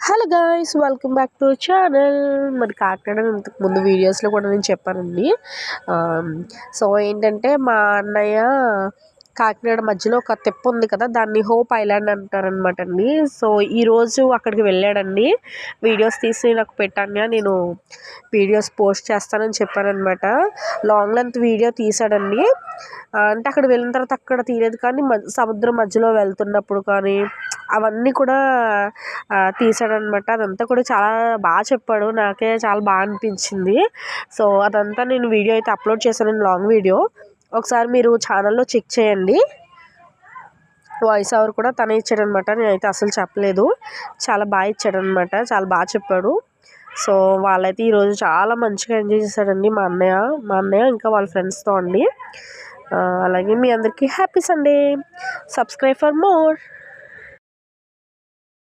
Hello guys welcome back to channel మరి కాకినాడ ఇంతకు ముందు వీడియోస్లో కూడా నేను చెప్పానండి. సో ఏంటంటే మా అన్నయ్య కాకినాడ మధ్యలో ఒక తెప్ప ఉంది కదా దాన్ని హోప్ ఐలాండ్ అంటారనమాట అండి. సో ఈరోజు అక్కడికి వెళ్ళాడండి. వీడియోస్ తీసి నాకు పెట్టాను నేను వీడియోస్ పోస్ట్ చేస్తానని చెప్పానమాట లాంగ్ లెంత్ వీడియో తీసాడండి అంటే అక్కడ వెళ్ళిన తర్వాత అక్కడ తీయలేదు కానీ సముద్రం మధ్యలో వెళ్తున్నప్పుడు కానీ అవన్నీ కూడా తీసాడనమాట అదంతా కూడా చాలా బాగా చెప్పాడు. నాకే చాలా బాగా అనిపించింది. సో అదంతా నేను వీడియో అయితే అప్లోడ్ చేశాను. Long video. ఒకసారి మీరు ఛానల్లో చెక్ చేయండి. వాయిస్ అవర్ కూడా తనే ఇచ్చాడనమాట నేనైతే అసలు చెప్పలేదు. చాలా బాగా ఇచ్చాడనమాట చాలా బాగా చెప్పాడు. సో వాళ్ళైతే ఈరోజు చాలా మంచిగా ఎంజాయ్ చేశాడండి మా అన్నయ్య. మా అన్నయ్య ఇంకా వాళ్ళ ఫ్రెండ్స్తో అండి. అలాగే మీ అందరికీ happy Sunday. Subscribe for more.